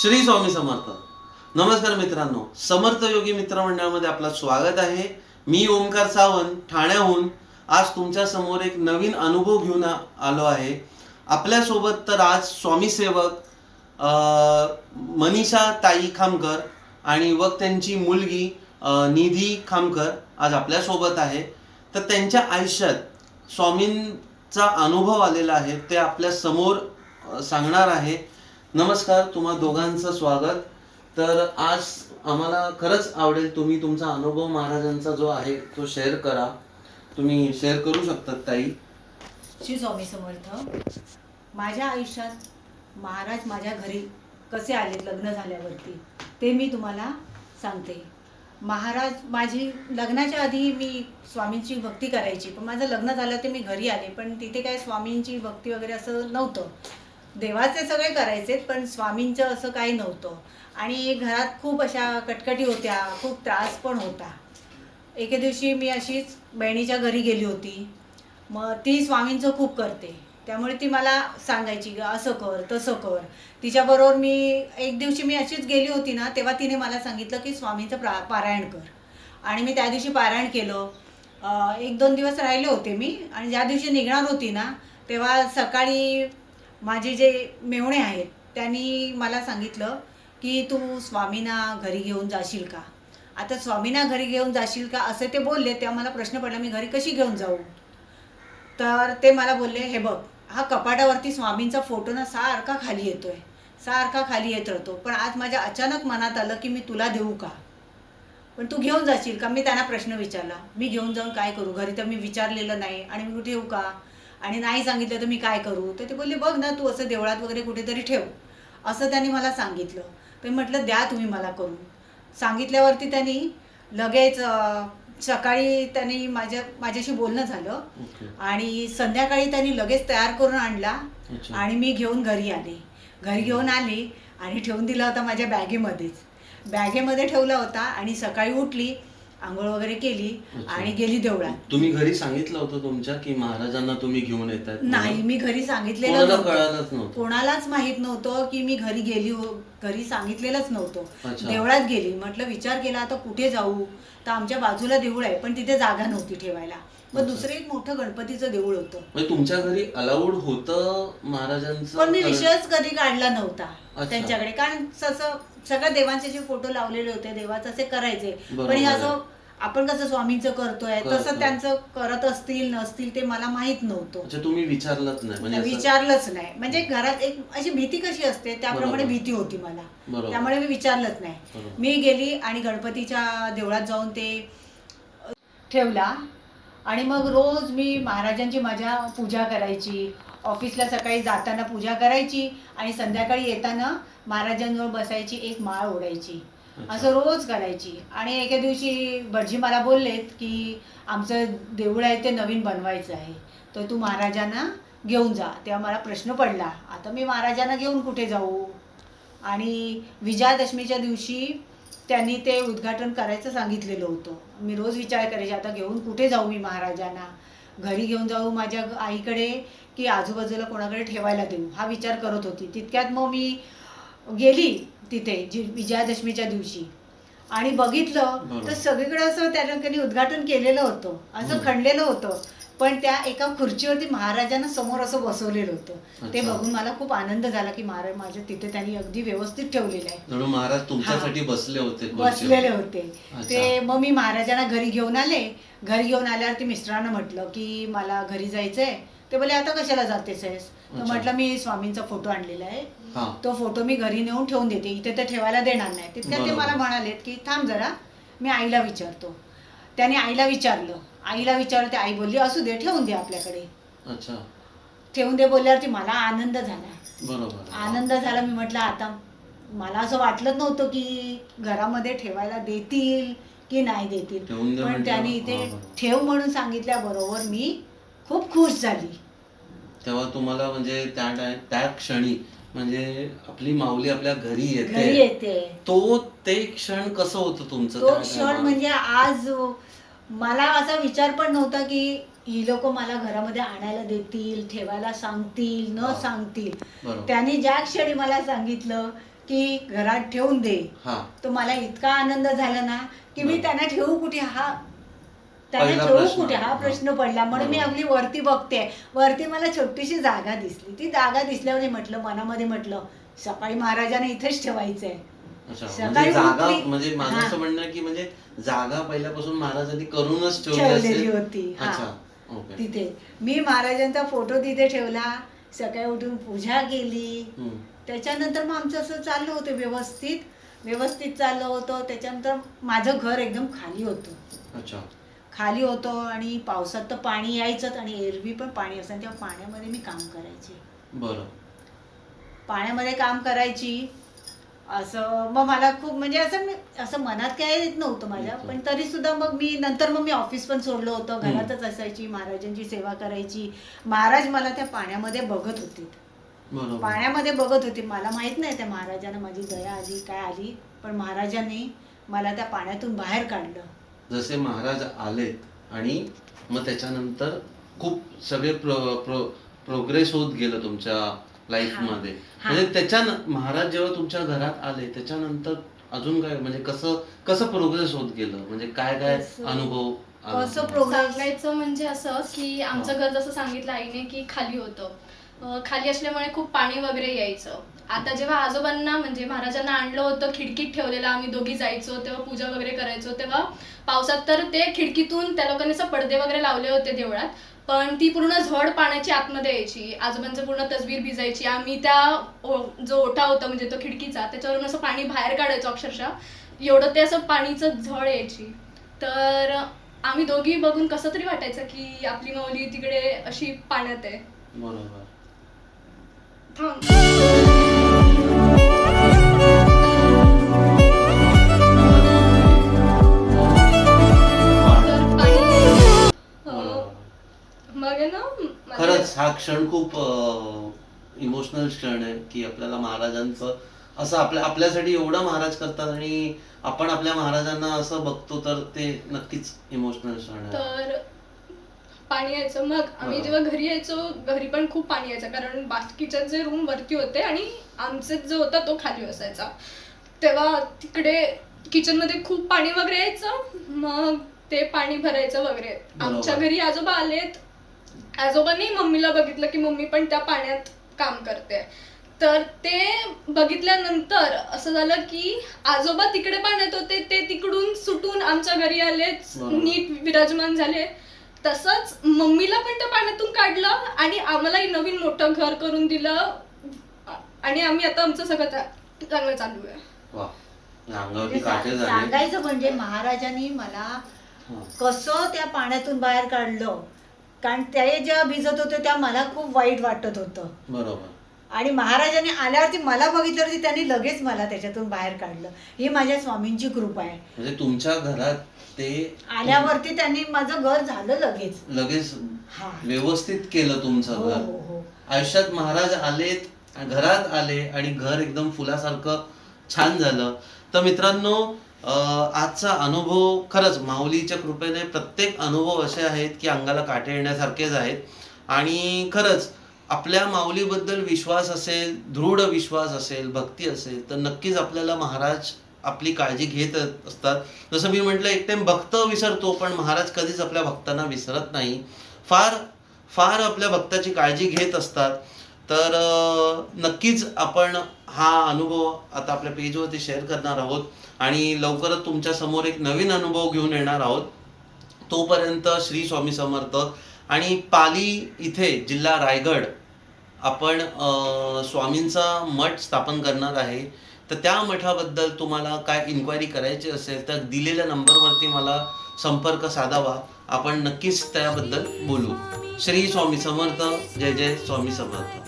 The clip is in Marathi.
श्री स्वामी समर्थ. नमस्कार मित्रांनो. समर्थ योगी मित्रमंडळामध्ये आपलं स्वागत आहे. मी ओमकार सावंत ठाण्याहून आज तुमच्यासमोर एक नवीन अनुभव घेऊन आलो आहे. आपल्यासोबत तर आज स्वामी सेवक मनीषा ताई खामकर आणि व त्यांची मुलगी निधी खामकर आज आपल्यासोबत आहे. तर त्यांच्या आयुष्यात स्वामींचा अनुभव आलेला आहे. ते आपल्यासमोर सांगणार आहे. नमस्कार तुम्हा दोघांचं स्वागत. तर आज आम्हाला खरंच आवडेल तुम्ही तुमचा अनुभव महाराजांचा जो आहे तो शेअर करा. तुम्ही शेअर करू शकतात ताई. श्री स्वामी समर्थ माझ्या आयुष्यात महाराज माझ्या घरी कसे आले लग्न झाल्यावरती ते मी तुम्हाला सांगते. महाराज माझी लग्नाच्या आधी मी स्वामींची भक्ती करायची. पण माझं लग्न झालं ते मी घरी आले पण तिथे काय स्वामींची भक्ती वगैरे असं नव्हतं. देवाचे सगळे करायचे पण स्वामींचं असं काही नव्हतं. आणि घरात खूप अशा कटकटी होत्या खूप त्रास पण होता. एके दिवशी मी अशीच बहिणीच्या घरी गेली होती. मग ती स्वामींचं खूप करते. त्यामुळे ती मला सांगायची "ग, असं कर तसं कर. तिच्याबरोबर मी एक दिवशी मी अशीच गेली होती ना तेव्हा तिने मला सांगितलं की स्वामींचं प्रा पारायण कर. आणि मी त्या दिवशी पारायण केलं. एक दोन दिवस राहिले होते मी. आणि ज्या दिवशी निघणार होती ना तेव्हा सकाळी माझे जे मेवणे आहेत त्यांनी मला सांगितलं की तू स्वामींना घरी घेऊन जाशील का? आता स्वामींना घरी घेऊन जाशील का असं ते बोलले तेव्हा मला प्रश्न पडला मी घरी कशी घेऊन जाऊ? तर ते मला बोलले हे बघ हा कपाटावरती स्वामींचा फोटो ना सारखा खाली येतो आहे सारखा खाली येत राहतो पण आज माझ्या अचानक मनात आलं की मी तुला देऊ का? पण तू घेऊन जाशील का? मी त्यांना प्रश्न विचारला. मी घेऊन जाऊन काय करू? घरी तर मी विचारलेलं नाही आणि मी ठेवू का? आणि नाही सांगितलं तर मी काय करू? तर ते बोलले बघ ना तू असं देवळात वगैरे कुठेतरी ठेव. असं त्यांनी मला सांगितलं. तर म्हटलं द्या तुम्ही मला करून. सांगितल्यावरती त्यांनी लगेच सकाळी त्यांनी माझ्या माझ्याशी बोलणं झालं. आणि संध्याकाळी त्यांनी लगेच तयार करून आणला. आणि मी घेऊन घरी आले. घरी घेऊन आली आणि ठेवून दिला होता माझ्या बॅगेमध्येच. बॅगेमध्ये ठेवला होता आणि सकाळी उठली. आंघोळ वगैरे केली अच्छा. आणि गेली देवळात तुम्ही घरी सांगितलं होतं तुमच्या की महाराजांना तुम्ही घेऊन येत आहेत नाही मी घरी सांगितलेलं कोणाला. कळालंच नव्हतं कोणालाच माहीत नव्हतं की मी घरी गेली हो घरी सांगितलेलंच नव्हतं अच्छा. देवळात गेली म्हटलं विचार केला आता कुठे जाऊ तर आमच्या बाजूला देऊळ आहे पण तिथे जागा नव्हती ठेवायला मग अच्छा. दुसरं एक मोठं गणपतीचं देऊळ होतं म्हणजे तुमच्या घरी अलाउड होतं महाराजांचं पण मी कारण- विषयच कधी काढला नव्हता अच्छा. त्यांच्याकडे कारण तसं सगळ्या देवांचे जे फोटो लावलेले होते देवाचं असे करायचे पण हे. असं आपण कसं स्वामींचं करतोय करतो. तसं त्यांचं करत असतील नसतील ते मला माहीत नव्हतं तुम्ही विचारलंच नाही म्हणजे विचारलंच नाही म्हणजे घरात एक अशी भीती कशी असते त्याप्रमाणे. भीती होती मला. त्यामुळे मी विचारलंच नाही. मी गेली आणि गणपतीच्या देवळात जाऊन ते ठेवला आणि मग रोज मी महाराजांची माझ्या पूजा करायची ऑफिसला सकाळी जाताना पूजा करायची आणि संध्याकाळी येताना महाराजांजवळ बसायची एक माळ ओढायची. असं रोज करायची. आणि एके दिवशी भटजी मला बोललेत की आमचं देऊळ आहे ते नवीन बनवायचं आहे. तर तू महाराजांना घेऊन जा. तेव्हा मला प्रश्न पडला आता मी महाराजांना घेऊन कुठे जाऊ? आणि विजयादशमीच्या दिवशी त्यांनी ते उद्घाटन करायचं सांगितलेलं होतं. मी रोज विचार करायचे आता घेऊन कुठे जाऊ मी महाराजांना? घरी घेऊन जाऊ माझ्या आईकडे की आजूबाजूला कोणाकडे ठेवायला देऊ? हा विचार करत होती. तितक्यात मग मी गेली तिथे जी विजयादशमीच्या दिवशी. आणि बघितलं. तर सगळीकडे असं त्या लोकांनी उद्घाटन केलेलं होतं. असं. खणलेलं होतं. पण त्या एका खुर्चीवरती महाराजांना समोर असं बसवलेलं होतं. ते. बघून मला खूप आनंद झाला की महाराज माझ्या तिथे त्यांनी अगदी व्यवस्थित ठेवलेलं आहे. महाराज तुमच्यासाठी बसले होते. बसलेले होते. ते मग मी महाराजांना घरी घेऊन आले. घरी घेऊन आल्यावरती मिस्टरांना म्हटलं की मला घरी जायचंय. ते बोले आता कशाला जातेस आहेस तर. म्हटलं मी स्वामींचा फोटो आणलेला आहे. तो फोटो मी घरी नेऊन ठेवून देते. इथे तर ठेवायला देणार नाही. तितक्यात ते. मला म्हणालेत की थांब जरा. मी आईला विचारतो. त्याने आईला विचारलं. आईला विचारलं ते आई बोलली असू दे ठेवून दे आपल्याकडे. अच्छा. ठेवून दे बोलल्यावरती मला आनंद झाला. बरोबर आनंद झाला. मी म्हटलं आता मला असं वाटलंच नव्हतं की घरामध्ये ठेवायला देतील की नाही देतील. ठेवून दे पण त्यांनी इथे हा, बरोबर. ठेव म्हणून सांगितल्याबरोबर मी खूप खुश झाली. तेव्हा तुम्हाला म्हणजे त्या टाय- त्या क्षणी म्हणजे आपली माऊली आपल्या घरी घरी येते येते तो ते क्षण कसं होतं तुमचं तो त्या क्षण टायमाला? म्हणजे आज मला असा विचार पण नव्हता की ही लोक मला घरामध्ये आणायला देतील ठेवायला सांगतील न हा. सांगतील बरोबर त्यांनी ज्या क्षणी मला सांगितलं की घरात ठेवून दे हा तो मला इतका आनंद झाला ना की मी बरं. त्यांना ठेवू कुठे हा त्यांना ठेवू. कुठे हा प्रश्न पडला म्हणून मी. आपली वरती बघते. वरती मला छोटीशी जागा दिसली. ती जागा दिसल्यावर म्हटलं मनामध्ये म्हटलं सकाळी महाराजांना इथेच ठेवायचंय. अच्छा सकाळी म्हणजे जागा म्हणजे माझं. असं म्हणणं की म्हणजे जागा पहिल्यापासून महाराजांनी करूनच ठेवली ठेवलेली होती. अच्छा ओके. तिथे. मी महाराजांचा फोटो तिथे ठेवला. सकाळी उठून पूजा केली. त्याच्यानंतर मग आमचं असं चाललं होतं व्यवस्थित. व्यवस्थित चाललं होतं. त्याच्यानंतर माझं घर एकदम खाली होतं. अच्छा. खाली होतं आणि पावसात तर पाणी यायचंच आणि एरवी पण पाणी असायचं तेव्हा पाण्यामध्ये मी काम करायचे. बरं. पाण्यामध्ये काम करायची. असं मग मला खूप म्हणजे असं मी असं मनात काय येत नव्हतं माझ्या. पण तरी सुद्धा मग मी नंतर मग मी ऑफिस पण सोडलं होतं. घरातच असायची महाराजांची सेवा करायची. महाराज मला त्या पाण्यामध्ये बघत होते. पाण्यामध्ये बघत होते. मला माहीत नाही त्या महाराजांना माझी दया आली काय आली पण महाराजांनी मला त्या पाण्यातून बाहेर काढलं. जसे महाराज आलेत आणि मग त्याच्यानंतर खूप सगळे प्रो प्रो प्रोग्रेस होत गेलं तुमच्या लाईफ. मध्ये हा. म्हणजे त्याच्या महाराज जेव्हा तुमच्या घरात आले त्याच्यानंतर अजून काय म्हणजे कसं कसं प्रोग्रेस होत गेलं म्हणजे काय काय अनुभव? प्रोग्रेस सांगायचं म्हणजे असं की आमचं. घर जसं सांगितलं आईने की खाली होतं खाली असल्यामुळे खूप पाणी वगैरे यायचं आता जेव्हा आजोबांना म्हणजे महाराजांना आणलं होतं खिडकीत ठेवलेलं आम्ही दोघी जायचो तेव्हा पूजा वगैरे करायचो तेव्हा पावसात तर ते खिडकीतून त्या लोकांनी असं पडदे वगैरे लावले होते देवळात पण ती पूर्ण झड पाण्याची आतमध्ये यायची. आजोबांचं पूर्ण तस्वीर भिजायची. आम्ही त्या जो ओटा होता म्हणजे तो खिडकीचा त्याच्यावरून असं पाणी बाहेर काढायचो अक्षरशः. एवढं ते असं पाणीचं झड यायची. तर आम्ही दोघी बघून कसं तरी वाटायचं की आपली माऊली तिकडे अशी पाण्यात आहे. बरोबर. थांब ना खरंच हा क्षण खूप इमोशनल क्षण आहे की आपल्याला महाराजांचं असं आपल्या आपल्यासाठी एवढं महाराज करतात आणि आपण आपल्या महाराजांना असं बघतो तर ते नक्कीच इमोशनल क्षण आहे. तर पाणी यायचं मग आम्ही. जेव्हा घरी यायचो घरी पण खूप पाणी यायचं कारण बाकीचे रूम वरती होते आणि आमचे जो होता तो खाली असायचा तेव्हा तिकडे किचनमध्ये खूप पाणी वगैरे यायचं मग ते पाणी भरायचं वगैरे आमच्या. घरी आजोबा आलेत आजोबांनी मम्मीला बघितलं की मम्मी पण त्या पाण्यात काम करते तर ते बघितल्यानंतर असं झालं की आजोबा तिकडे पाण्यात होते ते तिकडून सुटून आमच्या घरी आलेच बरोबर. नीट विराजमान झाले तसंच मम्मीला पण त्या पाण्यातून काढलं आणि आम्हालाही नवीन मोठं घर करून दिलं. आणि आम्ही आता आमचं सगळं चा- चांगलं चालू आहे. वा. अंगावरती म्हणजे काटे सा- झाले. सांगायचं म्हणजे महाराजांनी मला हा. कसं त्या पाण्यातून बाहेर काढलं. कारण ते जेव्हा भिजत होते तेव्हा मला खूप वाईट वाटत होतं. बरोबर. आणि महाराजांनी आल्यावरती मला बघितल्यावरती त्यांनी लगेच मला त्याच्यातून बाहेर काढलं. ही माझ्या स्वामींची कृपा आहे. म्हणजे तुमच्या घरात ते आल्यावरती त्यांनी माझं घर झालं लगेच. लगेच हा. व्यवस्थित केलं तुमचं हो घर. हो हो आयुष्यात महाराज आलेत घरात आले आणि घर एकदम फुलासारखं छान झालं. तर मित्रांनो अं, आजचा अनुभव खरंच माऊलीच्या कृपेने प्रत्येक अनुभव असे आहेत की अंगाला काटे येण्यासारखेच आहेत. आणि खरंच आपल्या माऊलीबद्दल विश्वास असेल दृढ विश्वास असेल भक्ती असेल तर नक्कीच आपल्याला महाराज आपली काळजी घेत असतात. जसं मी म्हटलं एक टाइम भक्त विसरतो पण महाराज कधीच आपल्या भक्तांना विसरत नाही. फार फार आपल्या भक्ताची काळजी घेत असतात. तर नक्कीच आपण हा अनुभव आता आपल्या पेजवरती शेअर करणार आहोत आणि लवकरच तुमच्यासमोर एक नवीन अनुभव घेऊन येणार आहोत. तोपर्यंत श्री स्वामी समर्थ. आणि पाली इथे जिल्हा रायगड आपण स्वामींचा मठ स्थापन करणार आहे. तर त्या मठाबद्दल तुम्हाला काय इन्क्वायरी करायची असेल तर दिलेल्या नंबरवरती मला संपर्क साधावा. आपण नक्कीच त्याबद्दल बोलू. श्री स्वामी समर्थ जय जय स्वामी समर्थ.